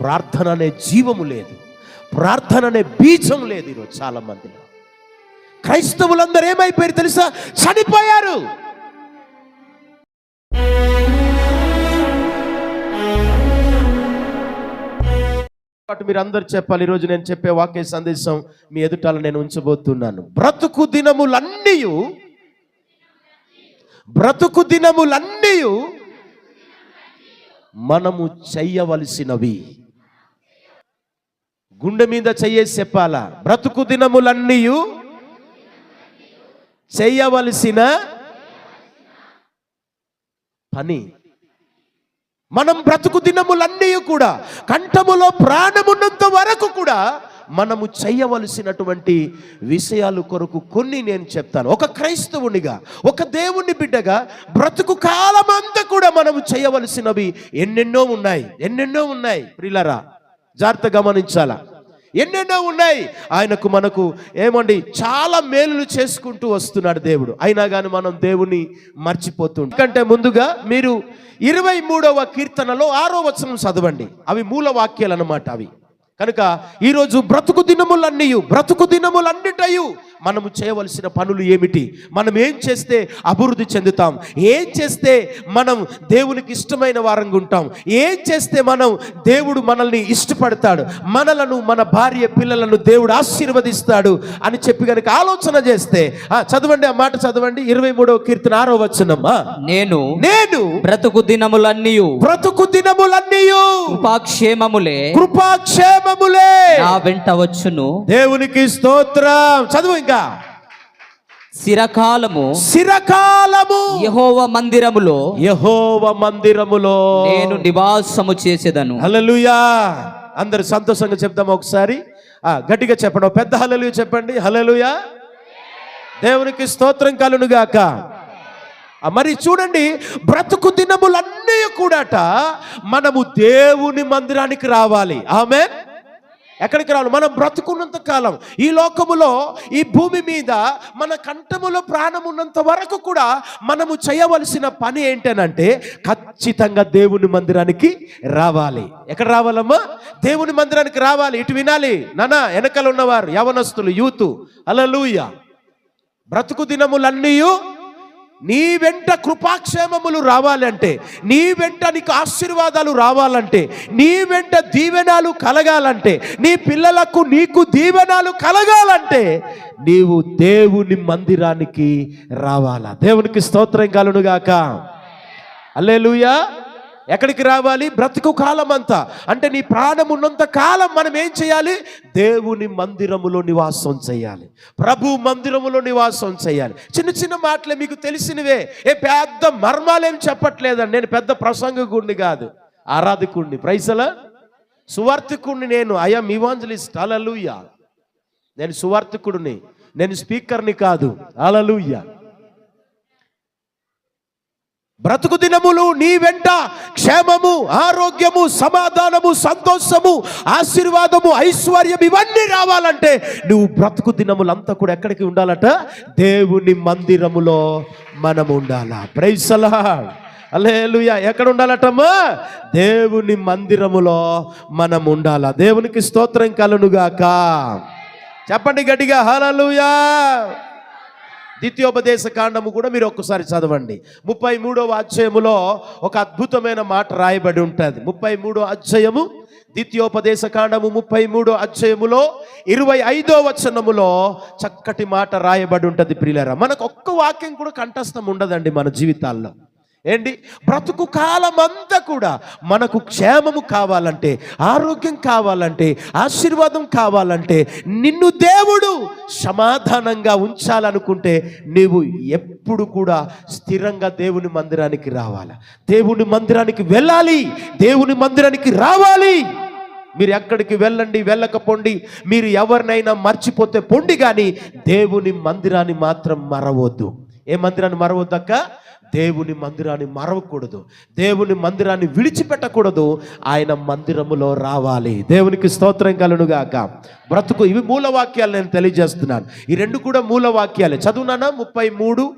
ప్రార్థన అనే జీవము లేదు. ప్రార్థన అనే బీజం లేదు ఈరోజు చాలా మందిలో క్రైస్తవులందరూ ఏమైపోయారు తెలుసా? చనిపోయారు. పాటు మీరు అందరు చెప్పాలి ఈరోజు నేను చెప్పే వాక్య సందేశం మీ ఎదుటాల నేను ఉంచబోతున్నాను. బ్రతుకు దినములన్నీ బ్రతుకు దినములన్నీ మనము చెయ్యవలసినవి గుండె మీద చెయ్యేసి చెప్పాలా? బ్రతుకు దినములన్నీ చెయ్యవలసిన పని. మనం బ్రతుకు దినములన్నీ కూడా కంఠములో ప్రాణమున్నంత వరకు కూడా మనము చేయవలసినటువంటి విషయాలు కొరకు కొన్ని నేను చెప్తాను. ఒక క్రైస్తవునిగా ఒక దేవుని బిడ్డగా బ్రతుకు కాలమంతా కూడా మనము చేయవలసినవి ఎన్నెన్నో ఉన్నాయి. ఎన్నెన్నో ఉన్నాయి ప్రిలరా? జాగ్రత్త గమనించాలా? ఎన్నెన్నో ఉన్నాయి. ఆయనకు మనకు ఏమండి చాలా మేలులు చేసుకుంటూ వస్తున్నాడు దేవుడు. అయినా కానీ మనం దేవుని మర్చిపోతుంటాం ఎందుకంటే ముందుగా మీరు ఇరవై మూడవ కీర్తనలో ఆరో వచనం చదవండి. అవి మూల వాక్యాలు అన్నమాట అవి. కనుక ఈరోజు బ్రతుకు దినములన్నీ బ్రతుకు దినములన్నిటయు మనము చేయవలసిన పనులు ఏమిటి? మనం ఏం చేస్తే అభివృద్ధి చెందుతాం? ఏం చేస్తే మనం దేవునికి ఇష్టమైన వారంగా ఉంటాం? ఏం చేస్తే మనం దేవుడు మనల్ని ఇష్టపడతాడు? మనలను మన భార్య పిల్లలను దేవుడు ఆశీర్వదిస్తాడు అని చెప్పి కనుక ఆలోచన చేస్తే ఆ, చదవండి ఆ మాట చదవండి. ఇరవై మూడవ కీర్తన ఆరో వచ్చినమ్మా నేను నేను బ్రతుకు దినములన్నీ బ్రతుకు దినములన్నీ కృపాక్షేమములే కృపాక్షేమములే నా వెంట వచ్చును. దేవునికి స్తోత్రం. చదువు ఇంకా శిరకాలము శిరకాలము యహోవ మందిరములో యహోవ మందిరములో. నేను నివాసము చేసేదను. హల్లెలూయా. అందరు సంతోషంగా చెప్దాం ఒకసారి? ఆ గట్టిగా చెప్పండి. పెద్ద హల్లెలూయా చెప్పండి. హల్లెలూయా. దేవునికి స్తోత్రం కలును గాక మరి చూడండి బ్రతుకు దినములన్నీ కూడాట మనము దేవుని మందిరానికి రావాలి. ఆమె ఎక్కడికి రావాలి? మనం బ్రతుకున్నంత కాలం. ఈ లోకములో ఈ భూమి మీద మన కంఠములో ప్రాణం ఉన్నంత వరకు కూడా మనము చేయవలసిన పని ఏంటనంటే ఖచ్చితంగా దేవుని మందిరానికి రావాలి. ఎక్కడ రావాలమ్మా? దేవుని మందిరానికి రావాలి. ఇటు వినాలి. నానా వెనకలు ఉన్నవారు యవనస్తులు యూత్. అలలుయ బ్రతుకు దినములన్నీ నీ వెంట కృపాక్షేమములు రావాలంటే నీ వెంట నీకు ఆశీర్వాదాలు రావాలంటే నీ వెంట దీవెనాలు కలగాలంటే నీ పిల్లలకు నీకు దీవెనాలు కలగాలంటే నీవు దేవుని మందిరానికి రావాలా. దేవునికి స్తోత్రం కలునుగాక అల్లేలుయా ఎక్కడికి రావాలి? బ్రతుకు కాలం అంతా అంటే నీ ప్రాణం ఉన్నంత కాలం మనం ఏం చేయాలి? దేవుని మందిరములో నివాసం చేయాలి. ప్రభు మందిరములో నివాసం చేయాలి. చిన్న చిన్న మాటలే మీకు తెలిసినవే. ఏ పెద్ద మర్మాలేం చెప్పట్లేదండి. నేను పెద్ద ప్రసంగకుడిని కాదు. ఆరాధకుడిని. ప్రైసలా సువార్థకుడిని నేను. ఐఎమ్ ఇవాంజలిస్ట్ అలలుయ్య నేను సువార్థకుడిని. నేను స్పీకర్ని కాదు. అలలుయ్య బ్రతుకు దినములు నీ వెంట క్షేమము ఆరోగ్యము సమాధానము సంతోషము ఆశీర్వాదము ఐశ్వర్యం ఇవన్నీ రావాలంటే నువ్వు బ్రతుకు దినములంతా కూడా ఎక్కడికి ఉండాలట? దేవుని మందిరములో మనం ఉండాలా? ప్రైసలా అలేలుయ ఎక్కడ ఉండాలటమ్మా? దేవుని మందిరములో మనం ఉండాలా? దేవునికి స్తోత్రం కలునుగాక. చెప్పండి గట్టిగా హలలుయా ద్వితీయోపదేశ కాండము కూడా మీరు ఒక్కసారి చదవండి. ముప్పై మూడవ అధ్యాయములో ఒక అద్భుతమైన మాట రాయబడి ఉంటుంది. ముప్పై మూడో అధ్యాయము ద్వితీయోపదేశ కాండము ముప్పై మూడో అధ్యాయములో ఇరవై ఐదో వచనములో చక్కటి మాట రాయబడి ఉంటుంది ప్రియులరా. మనకు ఒక్క వాక్యం కూడా కంఠస్థం ఉండదండి మన జీవితాల్లో. ఏంటి? బ్రతుకు కాలం అంతా కూడా మనకు క్షేమము కావాలంటే ఆరోగ్యం కావాలంటే ఆశీర్వాదం కావాలంటే నిన్ను దేవుడు సమాధానంగా ఉంచాలనుకుంటే నీవు ఎప్పుడు కూడా స్థిరంగా దేవుని మందిరానికి రావాలి? దేవుని మందిరానికి వెళ్ళాలి. దేవుని మందిరానికి రావాలి. మీరు ఎక్కడికి వెళ్ళండి వెళ్ళకపోండి మీరు ఎవరినైనా మర్చిపోతే పొండి కానీ దేవుని మందిరాన్ని మాత్రం మరవద్దు. ఏ మందిరాన్ని మరవద్దక్క? దేవుని మందిరాన్ని మరవకూడదు. దేవుని మందిరాన్ని విడిచిపెట్టకూడదు. ఆయన మందిరములో రావాలి. దేవునికి స్తోత్రం కలునుగాక బ్రతుకు ఇవి మూలవాక్యాలు నేను తెలియజేస్తున్నాను. ఈ రెండు కూడా మూలవాక్యాలే. చదువునానా? ముప్పై మూడు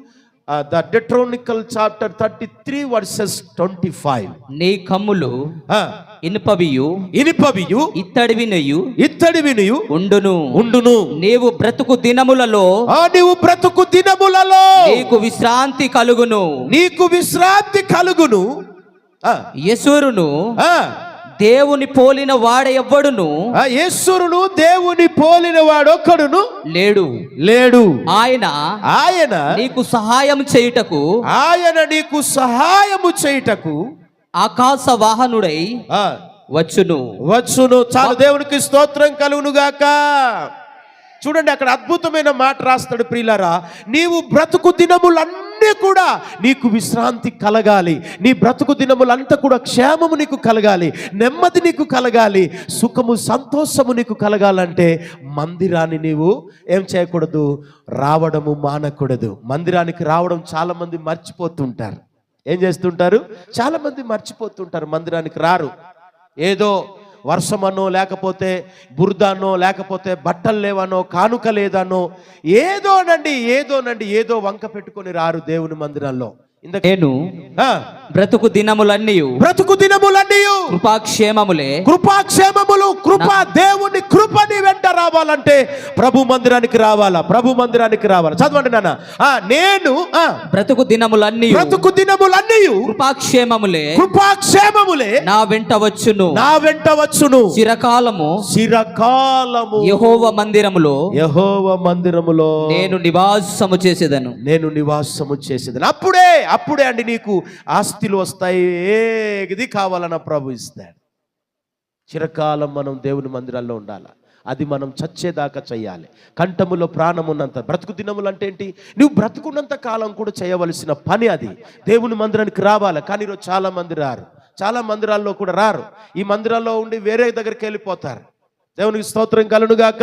the డెట్రోనికల్ chapter thirty three verses twenty five నీ కమ్ములు ఇనుపవియు ఇనిపవియు ఇత్తడివినయు ఇత్తడి వినియు ఉండును. ఉండును. నీవు బ్రతుకు దినములలో నీవు బ్రతుకు దినములలో నీకు విశ్రాంతి కలుగును. నీకు విశ్రాంతి కలుగును. ఆ, దేవుని పోలిన వాడ ఎవ్వడును? యేసురును దేవుని పోలిన వాడొక్కడును? లేడు. లేడు. ఆయన ఆయన నీకు సహాయం చేయుటకు ఆయన నీకు సహాయము చేయుటకు ఆకాశ వాహనుడై ఆ, వచ్చును. వచ్చును. చాలు దేవునికి స్తోత్రం కలుగును గాక చూడండి అక్కడ అద్భుతమైన మాట రాస్తాడు ప్రియులరా. నీవు బ్రతుకు దినములన్నీ కూడా నీకు విశ్రాంతి కలగాలి. నీ బ్రతుకు దినములంతా కూడా క్షేమము నీకు కలగాలి. నెమ్మది నీకు కలగాలి. సుఖము సంతోషము నీకు కలగాలంటే మందిరాన్ని నీవు ఏం చేయకూడదు? రావడము మానకూడదు. మందిరానికి రావడం చాలామంది మర్చిపోతుంటారు. ఏం చేస్తుంటారు? చాలామంది మర్చిపోతుంటారు. మందిరానికి రారు. ఏదో వర్షమనో లేకపోతే బురదనో లేకపోతే బట్టలు లేవనో కానుక లేదనో ఏదోనండి ఏదోనండి ఏదో వంక పెట్టుకొని రారు దేవుని మందిరంలో. నేను బ్రతుకు దినములన్నీ బ్రతుకు దినములన్నీ కృపాక్షేమములే కృపాక్షేమములు కృప దేవుని కృప నీ వెంట రావాలంటే ప్రభు మందిరానికి రావాలా? ప్రభు మందిరానికి రావాలా? చదవండి నాన్న. నేను బ్రతుకు దినములన్నీ బ్రతుకు దినములన్నీ కృపాక్షేమములే కృపాక్షేమములే నా వెంట వచ్చును. నా వెంట వచ్చును. చిరకాలము చిరకాలము. యహోవ మందిరములో యహోవ మందిరములో నేను నివాసము చేసేదను. నేను నివాసము చేసేది అప్పుడే అప్పుడే అండి నీకు ఆస్తులు వస్తాయి. ఏది కావాలన్న ప్రభు ఇస్తాడు. చిరకాలం మనం దేవుని మందిరాల్లో ఉండాలి? అది మనం చచ్చేదాకా చేయాలి. కంఠములో ప్రాణమున్నంత బ్రతుకు దినములు అంటే ఏంటి? నువ్వు బ్రతుకున్నంత కాలం కూడా చేయవలసిన పని అది. దేవుని మందిరానికి రావాలి. కానీ ఈరోజు చాలా మంది రారు. చాలా మందిరాల్లో కూడా రారు. ఈ మందిరాల్లో ఉండి వేరే దగ్గరికి వెళ్ళిపోతారు. దేవునికి స్తోత్రం కలునుగాక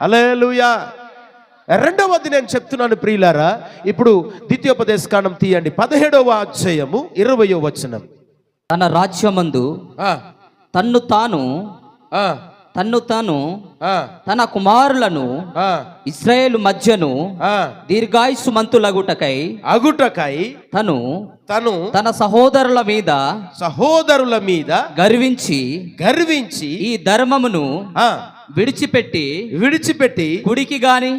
అలేలుయా రెండవది నేను చెప్తున్నాను ప్రియులారా ఇప్పుడు ద్వితీయోపదేశకాండం తీయండి. పదిహేడవ అధ్యాయము ఇరవయో వచనం. తన రాజ్యమందు ఆ, తన్ను తాను తన్ను తాను తన కుమారులను ఇస్రాయేలు మధ్యను ఆ. దీర్ఘాయుసుమంతులగుటకై అగుటకై తను తను తన సహోదరుల మీద సహోదరుల మీద గర్వించి గర్వించి ఈ ధర్మమును విడిచిపెట్టి విడిచిపెట్టి కుడికి గాని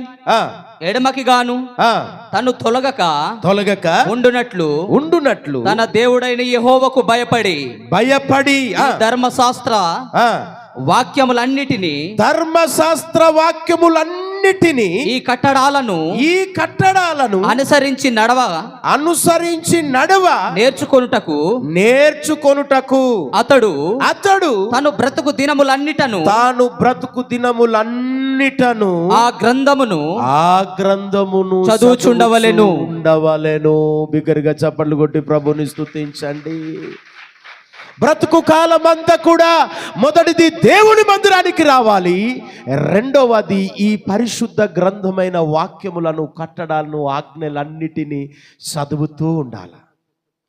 ఎడమకి గాను ఆ, తను తొలగక తొలగక ఉండునట్లు ఉండునట్లు తన దేవుడైన యెహోవాకు భయపడి భయపడి ఆ, ధర్మశాస్త్ర వాక్యములన్నిటినీ ధర్మశాస్త్ర వాక్యములన్నిటినీ ఈ కట్టడాలను ఈ కట్టడాలను అనుసరించి నడవ? అనుసరించి నడవ? నేర్చుకొనుటకు నేర్చుకొనుటకు అతడు అతడు తను బ్రతుకు దినములన్నిటను తాను బ్రతుకు దినములన్నిటను ఆ గ్రంథమును ఆ గ్రంథమును చదువుచుండవలెను. చదువుచూ ఉండవలెను బిగ్గరగా చప్పట్లు కొట్టి ప్రభుని స్తుతించండి. బ్రతుకు కాలం అంతా కూడా మొదటిది దేవుని మందిరానికి రావాలి. రెండవది ఈ పరిశుద్ధ గ్రంథమైన వాక్యములను కట్టడాలను ఆజ్ఞలన్నిటినీ చదువుతూ ఉండాలి.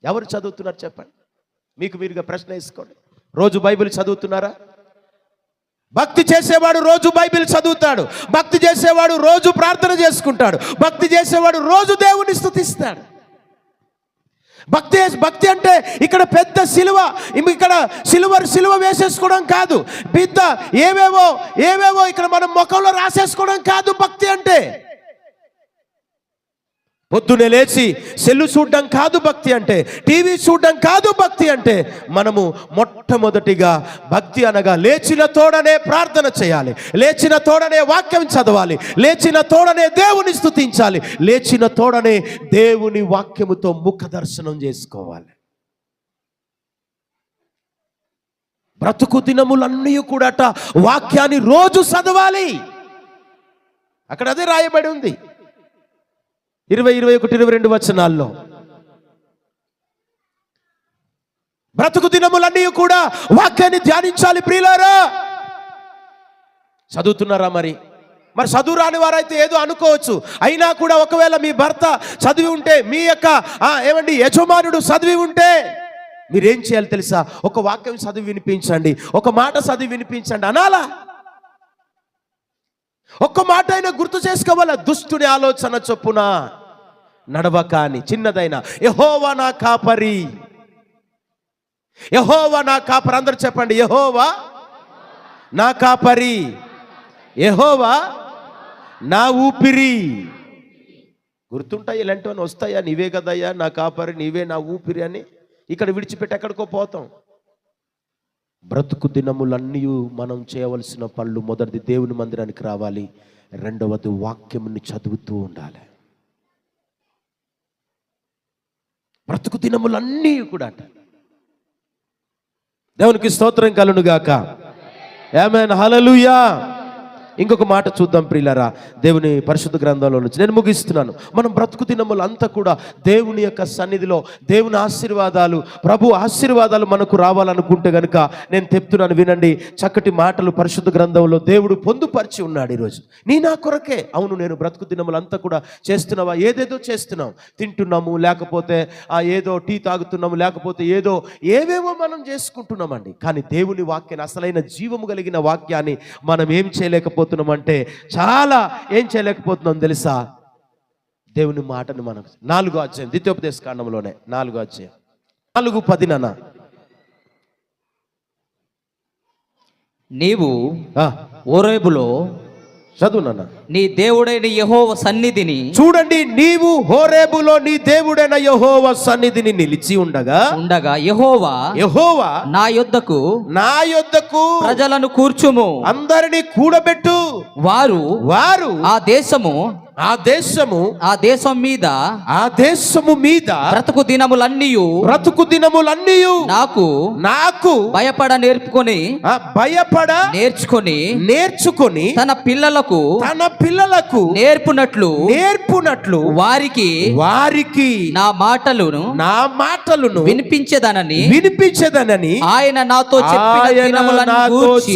ఎవరు చదువుతున్నారు చెప్పండి. మీకు మీరుగా ప్రశ్న వేసుకోండి. రోజు బైబిల్ చదువుతున్నారా? భక్తి చేసేవాడు రోజు బైబిల్ చదువుతాడు. భక్తి చేసేవాడు రోజు ప్రార్థన చేసుకుంటాడు. భక్తి చేసేవాడు రోజు దేవుని స్థుతిస్తాడు. భక్తి భక్తి అంటే ఇక్కడ పెద్ద సిలువ. ఇక్కడ సిలువర్ సిలువ వేసేసుకోవడం కాదు. పెద్ద ఏవేవో ఏవేవో ఇక్కడ మనం ముఖంలో రాసేసుకోవడం కాదు భక్తి అంటే. పొద్దునే లేచి సెల్లు చూడడం కాదు భక్తి అంటే టీవీ చూడడం కాదు భక్తి అంటే మనము మొట్టమొదటిగా భక్తి అనగా లేచిన తోడనే ప్రార్థన చేయాలి లేచిన తోడనే వాక్యం చదవాలి లేచిన తోడనే దేవుని స్థుతించాలి లేచిన తోడనే దేవుని వాక్యముతో ముఖ దర్శనం చేసుకోవాలి. బ్రతుకు దినములన్నీ కూడాట వాక్యాన్ని రోజు చదవాలి. అక్కడ అదే రాయబడి ఉంది. ఇరవై ఇరవై ఒకటి ఇరవై రెండు వచనాల్లో. బ్రతుకు దినములన్నీ కూడా వాక్యాన్ని ధ్యానించాలి ప్రియులారా. చదువుతున్నారా మరి? మరి చదువు రాని వారైతే ఏదో అనుకోవచ్చు. అయినా కూడా ఒకవేళ మీ భర్త చదివి ఉంటే మీ యొక్క ఏమండి యజమానుడు చదివి ఉంటే మీరేం చేయాలి తెలుసా? ఒక వాక్యం చదివి వినిపించండి. ఒక మాట చదివి వినిపించండి. అనాలా? ఒక్క మాట అయినా గుర్తు చేసుకోవాలా? దుష్టుని ఆలోచన చొప్పున నడవ అని చిన్నదైన. యహోవా నా కాపరి. యహోవా నా కాపరి. అందరు చెప్పండి యహోవా నా కాపరి. యహోవా నా ఊపిరి. గుర్తుంటాయి ఇలాంటివన్నీ వస్తాయా? నీవే కదయ్యా నా కాపరి నీవే నా ఊపిరి అని. ఇక్కడ విడిచిపెట్టి ఎక్కడికో పోతాం. బ్రతుకు దినములన్నీ మనం చేయవలసిన పనులు మొదటిది దేవుని మందిరానికి రావాలి. రెండవది వాక్యముని చదువుతూ ఉండాలి. బ్రతుకు దినములన్నీ కూడా అంట. దేవునికి స్తోత్రం కలునుగాక ఏమైనా హలలుయా ఇంకొక మాట చూద్దాం ప్రియులరా. దేవుని పరిశుద్ధ గ్రంథంలో నుంచి నేను ముగిస్తున్నాను. మనం బ్రతుకు దినములు అంతా కూడా దేవుని యొక్క సన్నిధిలో దేవుని ఆశీర్వాదాలు ప్రభు ఆశీర్వాదాలు మనకు రావాలనుకుంటే గనుక నేను చెప్తున్నాను వినండి. చక్కటి మాటలు పరిశుద్ధ గ్రంథంలో దేవుడు పొందుపరిచి ఉన్నాడు ఈరోజు. నీ నా కొరకే. అవును నేను బ్రతుకు దినములు అంతా కూడా చేస్తున్నావా? ఏదేదో చేస్తున్నాం. తింటున్నాము లేకపోతే ఆ ఏదో టీ తాగుతున్నాము లేకపోతే ఏదో ఏవేవో మనం చేసుకుంటున్నామండి. కానీ దేవుని వాక్యాన్ని అసలైన జీవము కలిగిన వాక్యాన్ని మనం ఏం చేయలేకపోతున్నామంటే చాలా ఏం చేయలేకపోతున్నాం తెలుసా? దేవుని మాటను మనం. నాలుగో అధ్యాయం ద్వితీయోపదేశ కాండంలోనే. నాలుగో అధ్యాయం. నాలుగు పదినన. నీవు ఓరేబులో చదువు నాన్న. నీ దేవుడైన యెహోవ సన్నిధిని చూడండి నీవు హోరేబులో నీ దేవుడైన యహోవ సన్నిధిని నిలిచి ఉండగా ఉండగా యెహోవా యహోవా నా యొద్దకు నా యొద్దకు ప్రజలను కూర్చుము. అందరినీ కూడబెట్టు. వారు వారు ఆ దేశము ఆ దేశము ఆ దేశం మీద ఆ దేశము మీద బ్రతుకు దినములన్నీ బ్రతుకు దినములన్నీ నాకు నాకు భయపడ నేర్పుకొని ఆ భయపడ నేర్చుకొని నేర్చుకొని తన పిల్లలకు తన పిల్లలకు నేర్పునట్లు నేర్పునట్లు వారికి వారికి నా మాటలను నా మాటలను వినిపించదనని వినిపించదనని ఆయన నాతో చెప్పిన దినములను గూర్చి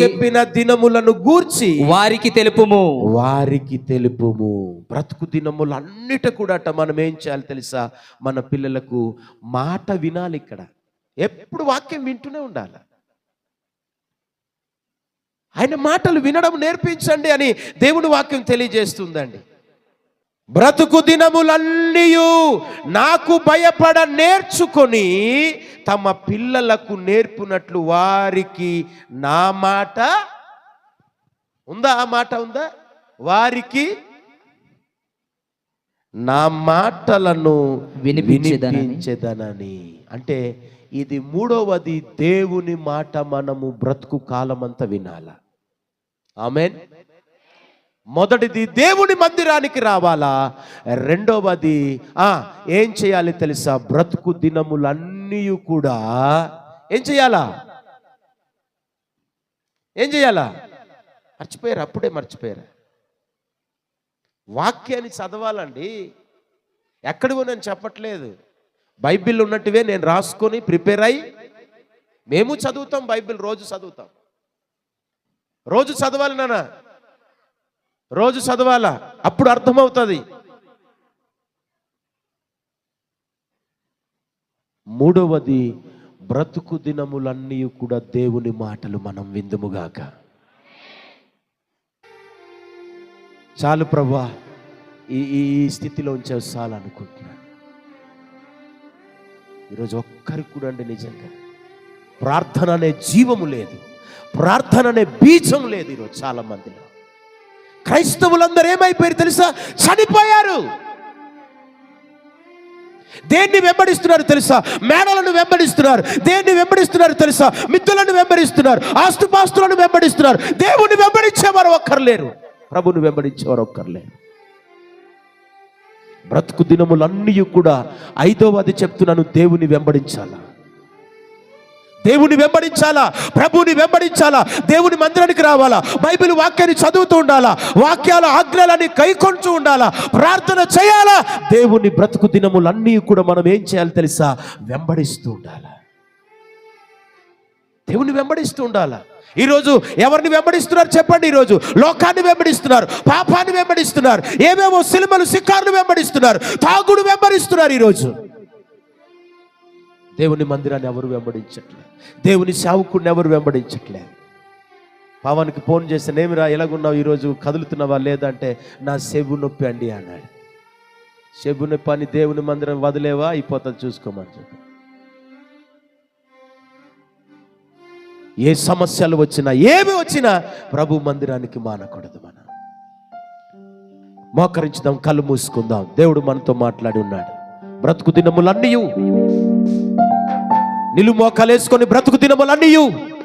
వారికి తెలుపుము. వారికి తెలుపుము. బ్రతుకు దినములు అన్నిట కూడా అట్ట మనం ఏం చేయాలి తెలుసా? మన పిల్లలకు మాట వినాలి ఇక్కడ. ఎప్పుడు వాక్యం వింటూనే ఉండాలి. ఆయన మాటలు వినడం నేర్పించండి అని దేవుని వాక్యం తెలియజేస్తుందండి. బ్రతుకు దినములన్నీ నాకు భయపడ నేర్చుకొని తమ పిల్లలకు నేర్పునట్లు వారికి నా మాట ఉందా? ఆ మాట ఉందా? వారికి నా మాటలను వినిపించెదనని. అంటే ఇది మూడవది దేవుని మాట మనము బ్రతుకు కాలమంతా వినాల? ఆమెన్. మొదటిది దేవుని మందిరానికి రావాలా? రెండవది ఆ ఏం చేయాలి తెలుసా? బ్రతుకు దినములన్నీ కూడా ఏం చేయాలా? ఏం చేయాలా? మర్చిపోయారు? అప్పుడే మర్చిపోయారు? వాక్యాన్ని చదవాలండి. ఎక్కడివో నేను చెప్పట్లేదు. బైబిల్ ఉన్నట్టువే నేను రాసుకొని ప్రిపేర్ అయ్యి మేము చదువుతాం బైబిల్ రోజు చదువుతాం. రోజు చదవాలి నాన్న. రోజు చదవాలా? అప్పుడు అర్థమవుతుంది. మూడవది బ్రతుకు దినములన్నీ కూడా దేవుని మాటలు మనం విందుముగాక చాలు ప్రభా ఈ ఈ స్థితిలో ఉంచే చాలు అనుకుంటున్నాను ఈరోజు ఒక్కరికి కూడా అండి నిజంగా ప్రార్థన అనే జీవము లేదు ప్రార్థన అనే బీజం లేదు ఈరోజు చాలా మందిలో క్రైస్తవులందరూ ఏమైపోయారు తెలుసా? చనిపోయారు. దేన్ని వెంబడిస్తున్నారు తెలుసా? మేడలను వెంబడిస్తున్నారు. దేన్ని వెంబడిస్తున్నారు తెలుసా? మిత్రులను వెంబడిస్తున్నారు. ఆస్తుపాస్తులను వెంబడిస్తున్నారు. దేవుని వెంబడించేవారు ఒక్కర్లేరు ప్రభుని వెంబడించేవారు ఒక్కర్లే. బ్రతుకు దినములన్నీ కూడా ఐదవది చెప్తున్నాను దేవుని వెంబడించాలా? దేవుని వెంబడించాలా? ప్రభుని వెంబడించాలా? దేవుని మందిరానికి రావాలా? బైబిల్ వాక్యాన్ని చదువుతూ ఉండాలా? వాక్యాల ఆజ్ఞలని కైకొంటూ ఉండాలా? ప్రార్థన చేయాలా? దేవుని బ్రతుకు దినములన్నీ కూడా మనం ఏం చేయాలి తెలుసా? వెంబడిస్తూ ఉండాలా. దేవుని వెంబడిస్తూ ఉండాలా? ఈరోజు ఎవరిని వెంబడిస్తున్నారు చెప్పండి ఈరోజు? లోకాన్ని వెంబడిస్తున్నారు పాపాన్ని వెంబడిస్తున్నారు ఏమేమో సినిమలు శిఖార్లు వెంబడిస్తున్నారు తాగుడు వెంబడిస్తున్నారు ఈరోజు. దేవుని మందిరాన్ని ఎవరు వెంబడించట్లే? దేవుని సేవకుడిని ఎవరు వెంబడించట్లే? పవన్కి ఫోన్ చేస్తే నేమిరా ఎలాగున్నావు? ఈరోజు కదులుతున్నావా? లేదంటే నా సెబు నొప్పి అండి అన్నాడు. సెబు నొప్పి అని దేవుని మందిరం వదిలేవా? అయిపోతుంది చూసుకోమని చెప్పి ఏ సమస్యలు వచ్చినా ఏమి వచ్చినా ప్రభు మందిరానికి మానకూడదు మనం. మోకరించుదాం కళ్ళు మూసుకుందాం. దేవుడు మనతో మాట్లాడి ఉన్నాడు. బ్రతుకు దినములన్నీయు. నిలు మోకాలేసుకొని బ్రతుకు దినములన్నీయు.